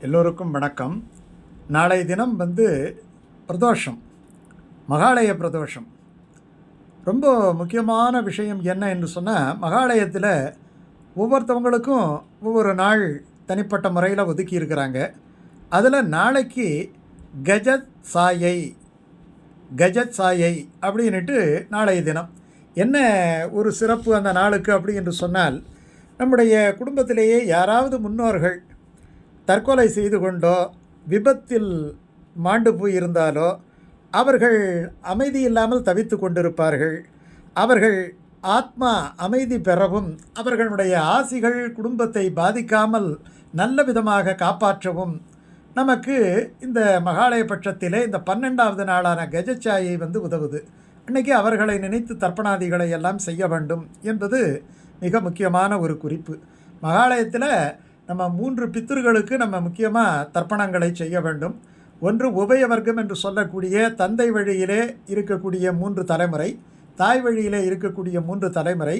எல்லோருக்கும் வணக்கம். நாளைய தினம் வந்து பிரதோஷம் மகாலய பிரதோஷம். ரொம்ப முக்கியமான விஷயம் என்ன என்று சொன்னால் மகாலயத்தில் ஒவ்வொருத்தவங்களுக்கும் ஒவ்வொரு நாள் தனிப்பட்ட முறையில் ஒதுக்கி இருக்கிறாங்க. அதில் நாளைக்கு கஜத் சாயை கஜத் சாயை அப்படின்னுட்டு நாளைய தினம். என்ன ஒரு சிறப்பு அந்த நாளுக்கு அப்படி என்று சொன்னால் நம்முடைய குடும்பத்திலேயே யாராவது முன்னோர்கள் தற்கொலை செய்து கொண்டோ விபத்தில் மாண்டு போயிருந்தாலோ அவர்கள் அமைதி இல்லாமல் தவித்து கொண்டிருப்பார்கள். அவர்கள் ஆத்மா அமைதி பெறவும் அவர்களுடைய ஆசிகள் குடும்பத்தை பாதிக்காமல் நல்ல விதமாக காப்பாற்றவும் நமக்கு இந்த மகாலய பட்சத்திலே இந்த பன்னெண்டாவது நாளான கஜச்சாயை வந்து உதவுது. அன்னைக்கு அவர்களை நினைத்து தர்ப்பணாதிகளை எல்லாம் செய்ய வேண்டும் என்பது மிக முக்கியமான ஒரு குறிப்பு. மகாலயத்தில் நம்ம மூன்று பித்தர்களுக்கு நம்ம முக்கியமாக தர்ப்பணங்களை செய்ய வேண்டும். ஒன்று உபய வர்க்கம் என்று சொல்லக்கூடிய தந்தை வழியிலே இருக்கக்கூடிய மூன்று தலைமுறை தாய் வழியிலே இருக்கக்கூடிய மூன்று தலைமுறை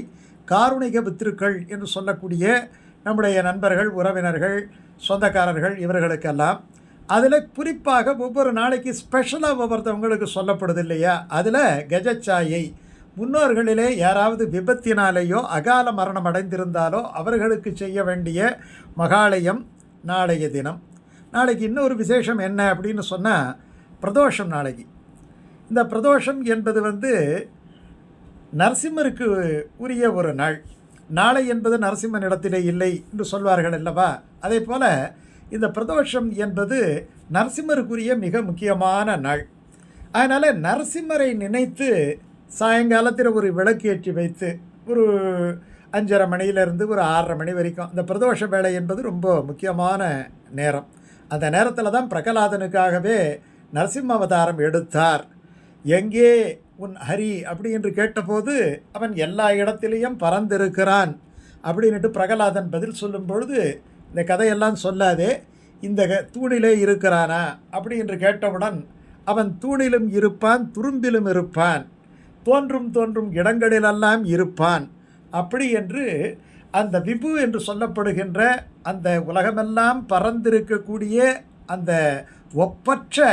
காருணிக பித்திருக்கள் என்று சொல்லக்கூடிய நம்முடைய நண்பர்கள் உறவினர்கள் சொந்தக்காரர்கள் இவர்களுக்கெல்லாம். அதில் குறிப்பாக ஒவ்வொரு நாளைக்கு ஸ்பெஷலாக ஒவ்வொருத்தவங்களுக்கு சொல்லப்படுது இல்லையா? அதில் கஜச்சாயை முன்னோர்களிலே யாராவது விபத்தினாலேயோ அகால மரணம் அடைந்திருந்தாலோ அவர்களுக்கு செய்ய வேண்டிய மகாலயம் நாளைய தினம். நாளைக்கு இன்னொரு விசேஷம் என்ன அப்படின்னு சொன்னால் பிரதோஷம் நாளைக்கு. இந்த பிரதோஷம் என்பது வந்து நரசிம்மருக்கு உரிய ஒரு நாள். நாளை என்பது நரசிம்மன் இடத்திலே இல்லை என்று சொல்வார்கள் அல்லவா? அதே போல் இந்த பிரதோஷம் என்பது நரசிம்மருக்குரிய மிக முக்கியமான நாள். அதனால் நரசிம்மரை நினைத்து சாயங்காலத்தில் ஒரு விளக்கேற்றி வைத்து ஒரு அஞ்சரை மணியிலேருந்து ஒரு ஆறரை மணி வரைக்கும். அந்த பிரதோஷ வேலை என்பது ரொம்ப முக்கியமான நேரம். அந்த நேரத்தில் தான் பிரகலாதனுக்காகவே நரசிம்ம அவதாரம் எடுத்தார். எங்கே உன் ஹரி அப்படி என்று கேட்டபோது அவன் எல்லா இடத்திலையும் பறந்திருக்கிறான் அப்படின்ட்டு பிரகலாதன் பதில் சொல்லும் பொழுது இந்த கதையெல்லாம் சொல்லாதே இந்த க- தூணிலே இருக்கிறானா அப்படி என்று கேட்டவுடன் அவன் தூணிலும் இருப்பான் துரும்பிலும் இருப்பான். தோன்றும் தோன்றும் இடங்களிலெல்லாம் இருப்பான். அப்படி என்று அந்த விபு என்று சொல்லப்படுகின்ற அந்த உலகமெல்லாம் பறந்திருக்கக்கூடிய அந்த ஒப்பற்ற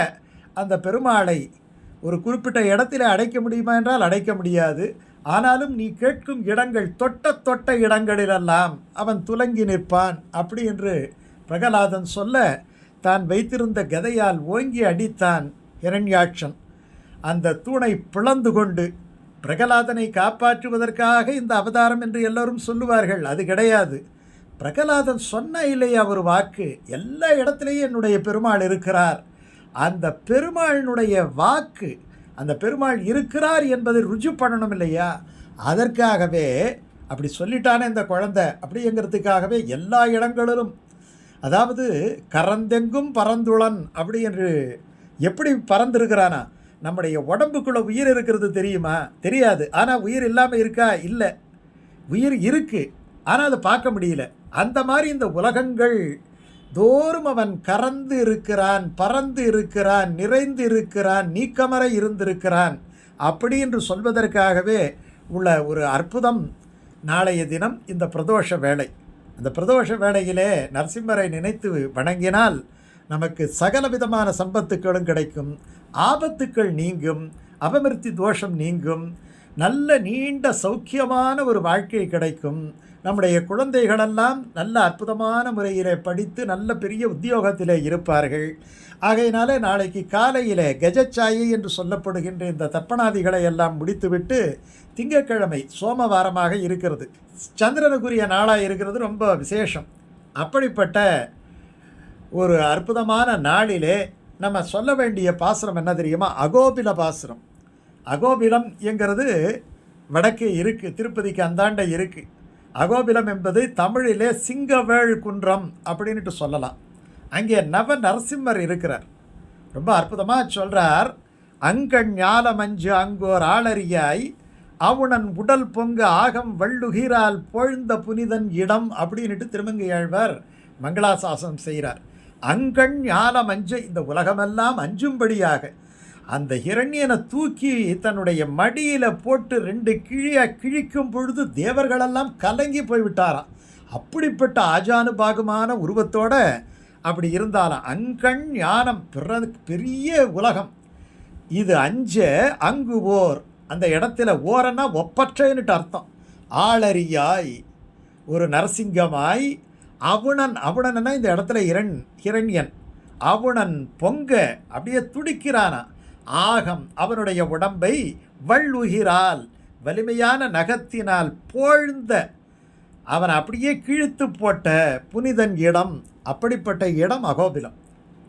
அந்த பெருமாளை ஒரு குறிப்பிட்ட இடத்தில் அடைக்க முடியுமா என்றால் அடைக்க முடியாது. ஆனாலும் நீ கேட்கும் இடங்கள் தொட்ட தொட்ட இடங்களிலெல்லாம் அவன் துலங்கி நிற்பான். அப்படி என்று பிரகலாதன் சொல்ல தான் வைத்திருந்த கதையால் ஓங்கி அடித்தான் இரண்யாட்சன் அந்த தூணை பிளந்து கொண்டு பிரகலாதனை காப்பாற்றுவதற்காக இந்த அவதாரம் என்று எல்லோரும் சொல்லுவார்கள். அது கிடையாது. பிரகலாதன் சொன்ன இல்லையா ஒரு வாக்கு? எல்லா இடத்துலையும் என்னுடைய பெருமாள் இருக்கிறார். அந்த பெருமாளினுடைய வாக்கு அந்த பெருமாள் இருக்கிறார் என்பதை ருஜு பண்ணணும் இல்லையா? அதற்காகவே அப்படி சொல்லிட்டானே இந்த குழந்தை அப்படிங்கிறதுக்காகவே எல்லா இடங்களிலும் அதாவது கரந்தெங்கும் பறந்துளன் அப்படி என்று எப்படி பறந்திருக்கிறானா? நம்முடைய உடம்புக்குள்ளே உயிர் இருக்கிறது தெரியுமா? தெரியாது. ஆனால் உயிர் இல்லாமல் இருக்கா? இல்லை. உயிர் இருக்குது ஆனால் அதை பார்க்க முடியல. அந்த மாதிரி இந்த உலகங்கள் தோறும் அவன் கறந்து இருக்கிறான் பறந்து இருக்கிறான் நிறைந்து இருக்கிறான் நீக்கமர இருந்திருக்கிறான். அப்படி என்று சொல்வதற்காகவே உள்ள ஒரு அற்புதம் நாளைய தினம் இந்த பிரதோஷ வேலை அந்த பிரதோஷ வேளையிலே நரசிம்மரை நினைத்து வணங்கினால் நமக்கு சகல விதமான சம்பத்துக்களும் கிடைக்கும். ஆபத்துக்கள் நீங்கும். அபமிருத்தி தோஷம் நீங்கும். நல்ல நீண்ட சௌக்கியமான ஒரு வாழ்க்கை கிடைக்கும். நம்முடைய குழந்தைகளெல்லாம் நல்ல அற்புதமான முறையிலே படித்து நல்ல பெரிய உத்தியோகத்திலே இருப்பார்கள். ஆகையினால நாளைக்கு காலையிலே கஜச்சாயை என்று சொல்லப்படுகின்ற இந்த தப்பனாதிகளை எல்லாம் முடித்துவிட்டு திங்கட்கிழமை சோமவாரமாக இருக்கிறது. சந்திரனுக்குரிய நாளாக இருக்கிறது. ரொம்ப விசேஷம். அப்படிப்பட்ட ஒரு அற்புதமான நாளிலே நம்ம சொல்ல வேண்டிய பாசுரம் என்ன தெரியுமா? அகோபில பாசுரம். அகோபிலம் என்கிறது வடக்கே இருக்குது திருப்பதிக்கு அந்தாண்ட இருக்குது அகோபிலம் என்பது தமிழிலே சிங்கவேள் குன்றம் அப்படின்ட்டு சொல்லலாம். அங்கே நவ நரசிம்மர் இருக்கிறார். ரொம்ப அற்புதமாக சொல்கிறார் அங்கண் ஞாலமஞ்சு அங்கோர் ஆளறியாய் அவுணன் உடல் பொங்க ஆகம் வள்ளுகிரால் பொழுந்த புனிதன் இடம் அப்படின்ட்டு திருமங்கையாழ்வார் மங்களாசாசனம் செய்கிறார். அங்கண் ஞானம் அஞ்ச இந்த உலகமெல்லாம் அஞ்சும்படியாக அந்த ஹிரண்யனை தூக்கி தன்னுடைய மடியில் போட்டு ரெண்டு கிழியாக கிழிக்கும் பொழுது தேவர்களெல்லாம் கலங்கி போய்விட்டாராம். அப்படிப்பட்ட ஆஜானுபாகமான உருவத்தோட அப்படி இருந்தாலும் அங்கண் ஞானம் பிற பெரிய உலகம். இது அஞ்ச அங்கு ஓர். அந்த இடத்துல ஓரன்னா ஒப்பற்றன்னுட்டு அர்த்தம். ஆளறியாய் ஒரு நரசிங்கமாய் அவுணன் அவுணன்னா இந்த இடத்துல இரண் இரண்யன். அவுணன் பொங்க அப்படியே துடிக்கிறானா? ஆகம் அவனுடைய உடம்பை வள்ளுகிறால் வலிமையான நகத்தினால் போழ்ந்த அவன் அப்படியே கிழித்து போட்ட புனிதன் இடம் அப்படிப்பட்ட இடம் அகோபிலம்.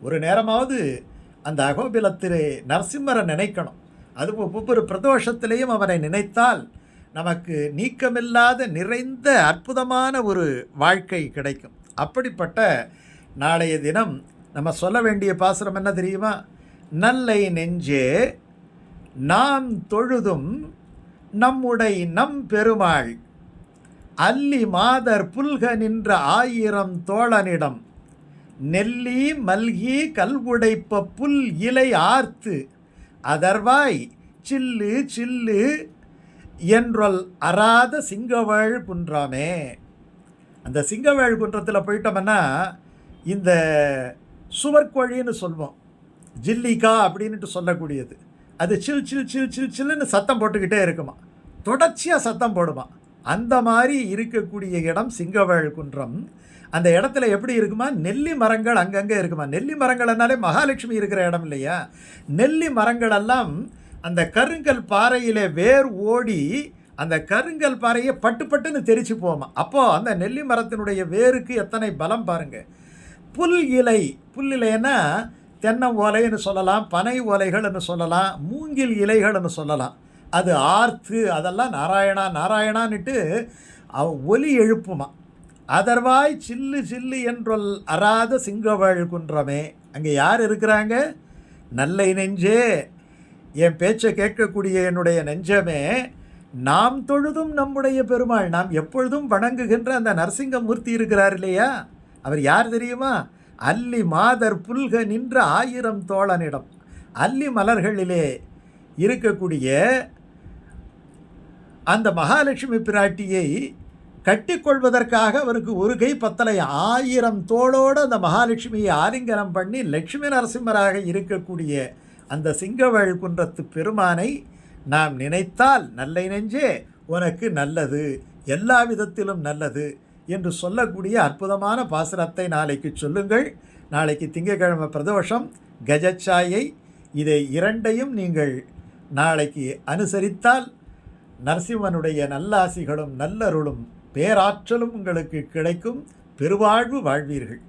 ஒரு நேரமாவது அந்த அகோபிலத்திலே நரசிம்மரை நினைக்கணும். அது ஒவ்வொரு பிரதோஷத்திலேயும் அவனை நினைத்தால் நமக்கு நீக்கமில்லாத நிறைந்த அற்புதமான ஒரு வாழ்க்கை கிடைக்கும். அப்படிப்பட்ட நாளைய தினம் நம்ம சொல்ல வேண்டிய பாசுரம் என்ன தெரியுமா? நல்லை நெஞ்சே நாம் தொழுதும் நம்முடை நம் பெருமாள் அல்லி மாதர் புல்க நின்ற ஆயிரம் தோழனிடம். நெல்லி மல்கி கல்வுடைப்ப புல் இலை ஆர்த்து. அதர்வாய் சில்லு சில்லு என்றொல் அறாத சிங்கவேள் குன்றாமே அந்த சிங்கவேள் குன்றத்தில் போயிட்டோம்னா இந்த சுவர்கோழின்னு சொல்வோம். ஜில்லிக்கா அப்படின்ட்டு சொல்லக்கூடியது. அது சில் சில் சில் சில் சில்லுன்னு சத்தம் போட்டுக்கிட்டே இருக்குமா. தொடர்ச்சியாக சத்தம் போடுமா. அந்த மாதிரி இருக்கக்கூடிய இடம் சிங்கவேள் குன்றம். அந்த இடத்துல எப்படி இருக்குமா? நெல்லி மரங்கள் அங்கங்கே இருக்குமா? நெல்லி மரங்கள்னாலே மகாலட்சுமி இருக்கிற இடம் இல்லையா? நெல்லி மரங்களெல்லாம் அந்த கருங்கல் பாறையிலே வேர் ஓடி அந்த கருங்கல் பாறையை பட்டு பட்டுன்னு தெரிச்சு போமா. அப்போது அந்த நெல்லி மரத்தினுடைய வேருக்கு எத்தனை பலம் பாருங்கள் புல் இலை. புல் இலைன்னா தென்னை ஓலைன்னு சொல்லலாம் பனை ஓலைகள்னு சொல்லலாம் மூங்கில் இலைகள்னு சொல்லலாம். அது ஆர்த்து அதெல்லாம் நாராயணா நாராயணான்னுட்டு அவ ஒலி எழுப்புமா. அதர்வாய் சில்லு சில்லு என்றொல் அறாத சிங்கவள் குன்றமே அங்கே யார் இருக்கிறாங்க? நல்லை நெஞ்சே. என் பேச்சை கேட்கக்கூடிய என்னுடைய நெஞ்சமே நாம் தொழுதும் நம்முடைய பெருமாள் நாம் எப்பொழுதும் வணங்குகின்ற அந்த நரசிங்கமூர்த்தி இருக்கிறார் இல்லையா? அவர் யார் தெரியுமா? அல்லி மாதர் புல்க நின்ற ஆயிரம் தோழனிடம். அல்லி மலர்களிலே இருக்கக்கூடிய அந்த மகாலட்சுமி பிராட்டியை கட்டிக்கொள்வதற்காக அவருக்கு ஒரு கை பத்தலை. ஆயிரம் தோளோடு அந்த மகாலட்சுமியை ஆலிங்கனம் பண்ணி லட்சுமி நரசிம்மராக இருக்கக்கூடிய அந்த சிங்கவள் குன்றத்து பெருமானை நாம் நினைத்தால் நல்லை நெஞ்சே உனக்கு நல்லது எல்லா விதத்திலும் நல்லது என்று சொல்லக்கூடிய அற்புதமான பாசுரத்தை நாளைக்கு சொல்லுங்கள். நாளைக்கு திங்கட்கிழமை பிரதோஷம் கஜச்சாயை இதை இரண்டையும் நீங்கள் நாளைக்கு அனுசரித்தால் நரசிம்மனுடைய நல்லாசிகளும் நல்லருளும் பேராற்றலும் உங்களுக்கு கிடைக்கும். பெருவாழ்வு வாழ்வீர்கள்.